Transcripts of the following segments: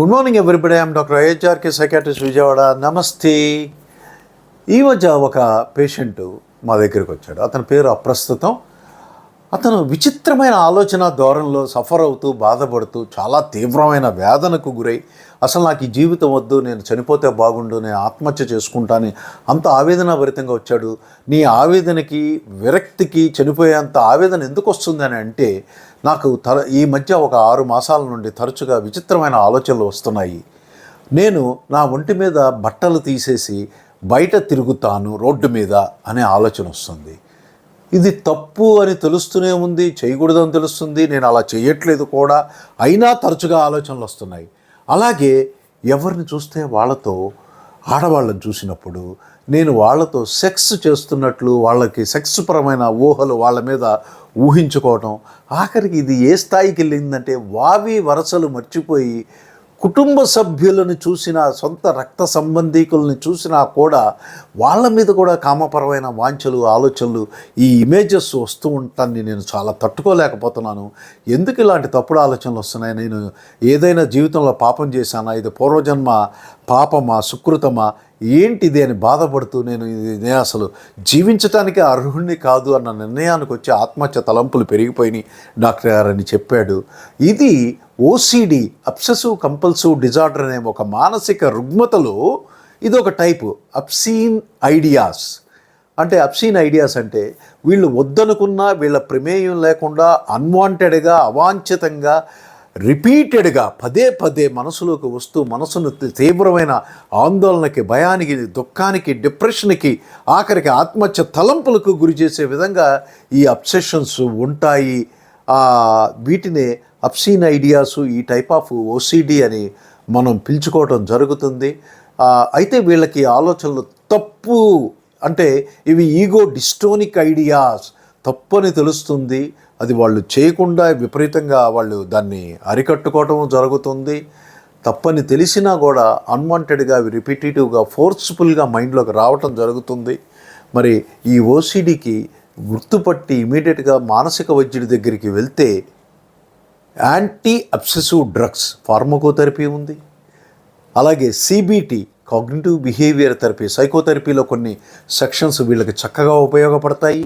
Good morning everybody I'm doctor IHRK psychiatrist Vijayawada. నమస్తే. ఈ మధ్య ఒక పేషెంట్ మా దగ్గరికి వచ్చాడు. అతని పేరు అప్రస్తుతం. అతను విచిత్రమైన ఆలోచన ధోరణిలో సఫర్ అవుతూ బాధపడుతూ చాలా తీవ్రమైన వేదనకు గురై అసలు నాకు ఈ జీవితం వద్దు నేను చనిపోతే బాగుండు నేను ఆత్మహత్య చేసుకుంటాను అంత ఆవేదన భరితంగా వచ్చాడు. నీ ఆవేదనకి విరక్తికి చనిపోయేంత ఆవేదన ఎందుకు వస్తుందని అంటే నాకు తర ఈ మధ్య ఒక ఆరు మాసాల నుండి తరచుగా విచిత్రమైన ఆలోచనలు వస్తున్నాయి. నేను నా ఒంటి మీద బట్టలు తీసేసి బయట తిరుగుతాను రోడ్డు మీద అనే ఆలోచన వస్తుంది. ఇది తప్పు అని తెలుస్తూనే ఉంది చేయకూడదని తెలుస్తుంది నేను అలా చేయట్లేదు కూడా. అయినా తరచుగా ఆలోచనలు వస్తున్నాయి. అలాగే ఎవరిని చూస్తే వాళ్ళతో ఆడవాళ్ళని చూసినప్పుడు నేను వాళ్ళతో సెక్స్ చేస్తున్నట్లు వాళ్ళకి సెక్స్ పరమైన ఊహలు వాళ్ళ మీద ఊహించుకోవటం ఆఖరికి ఇది ఏ స్థాయికి వెళ్ళిందంటే వావి వరసలు మర్చిపోయి కుటుంబ సభ్యులను చూసిన సొంత రక్త సంబంధీకుల్ని చూసినా కూడా వాళ్ళ మీద కూడా కామపరమైన వాంఛలు ఆలోచనలు ఈ ఇమేజెస్ వస్తూ ఉంటాన్ని నేను చాలా తట్టుకోలేకపోతున్నాను. ఎందుకు ఇలాంటి తప్పుడు ఆలోచనలు వస్తున్నాయి? నేను ఏదైనా జీవితంలో పాపం చేశానా? ఇది పూర్వజన్మ పాపమా సుకృతమా? ఏంటిది అని బాధపడుతూ నేను ఇది నేను అసలు జీవించటానికి అర్హుణ్ణి కాదు అన్న నిర్ణయానికి వచ్చి ఆత్మహత్య తలంపులు పెరిగిపోయినాయి డాక్టర్ గారు అని చెప్పాడు. ఇది ఓసిడి అబ్సెసివ్ కంపల్సివ్ డిజార్డర్ అనే ఒక మానసిక రుగ్మతలో ఇది ఒక టైపు అబ్సీన్ ఐడియాస్ అంటే అబ్సీన్ ఐడియాస్ అంటే వీళ్ళు వద్దనుకున్నా వీళ్ళ ప్రమేయం లేకుండా అన్వాంటెడ్గా అవాంఛితంగా రిపీటెడ్గా పదే పదే మనసులోకి వస్తూ మనసును తీవ్రమైన ఆందోళనకి భయానికి దుఃఖానికి డిప్రెషన్కి ఆఖరికి ఆత్మహత్య తలంపులకు గురి చేసే విధంగా ఈ అబ్సెషన్స్ ఉంటాయి. వీటిని వీటినే అబ్సీన్ ఐడియాస్ ఈ టైప్ ఆఫ్ ఓసిడి అని మనం పిలుచుకోవటం జరుగుతుంది. అయితే వీళ్ళకి ఆలోచనలు తప్పు అంటే ఇవి ఈగో డిస్టోనిక్ ఐడియాస్. తప్పని తెలుస్తుంది. అది వాళ్ళు చేయకుండా విపరీతంగా వాళ్ళు దాన్ని అరికట్టుకోవటం జరుగుతుంది. తప్పని తెలిసినా కూడా అన్వాంటెడ్గా రిపిటేటివ్గా ఫోర్స్ఫుల్గా మైండ్లోకి రావటం జరుగుతుంది. మరి ఈ ఓసిడికి గుర్తుపట్టి ఇమీడియట్గా మానసిక వైద్యుడి దగ్గరికి వెళ్తే యాంటీ అబ్సెసివ్ డ్రగ్స్ ఫార్మకోథెరపీ ఉంది. అలాగే సిబిటి కాగ్నిటివ్ బిహేవియర్ థెరపీ సైకోథెరపీలో కొన్ని సెక్షన్స్ వీళ్ళకి చక్కగా ఉపయోగపడతాయి.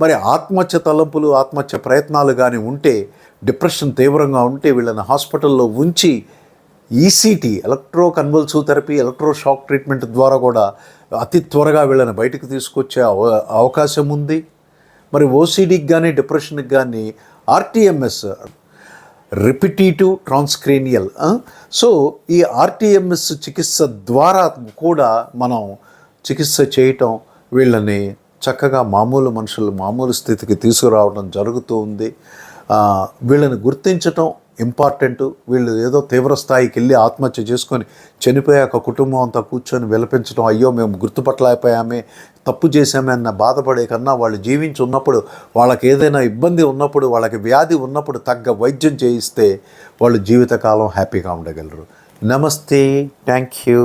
మరి ఆత్మహత్య తలంపులు ఆత్మహత్య ప్రయత్నాలు కానీ ఉంటే డిప్రెషన్ తీవ్రంగా ఉంటే వీళ్ళని హాస్పిటల్లో ఉంచి ECT electro convulsive therapy electro shock treatment ద్వారా కూడా అతి త్వరగా వీళ్ళని బయటకు తీసుకొచ్చే అవ- అవకాశం ఉంది. మరి ఓసీడీకి కానీ డిప్రెషన్కి కానీ ఆర్టీఎంఎస్ రిపిటేటివ్ ట్రాన్స్క్రేనియల్ సో ఈ ఆర్టీఎంఎస్ చికిత్స ద్వారా కూడా మనం చికిత్స చేయటం వీళ్ళని చక్కగా మామూలు మనుషులు మామూలు స్థితికి తీసుకురావడం జరుగుతూ ఉంది. వీళ్ళని గుర్తించటం ఇంపార్టెంట్. వీళ్ళు ఏదో తీవ్ర స్థాయికి వెళ్ళి ఆత్మహత్య చేసుకొని చనిపోయాక కుటుంబం అంతా కూర్చొని విలపించడం అయ్యో మేము గుర్తుపట్టలేకపోయామే తప్పు చేశామే అన్న బాధపడే కన్నా వాళ్ళు జీవించి ఉన్నప్పుడు వాళ్ళకి ఏదైనా ఇబ్బంది ఉన్నప్పుడు వాళ్ళకి వ్యాధి ఉన్నప్పుడు తగ్గ వైద్యం చేయిస్తే వాళ్ళు జీవితకాలం హ్యాపీగా ఉండగలరు. నమస్తే. Thank you.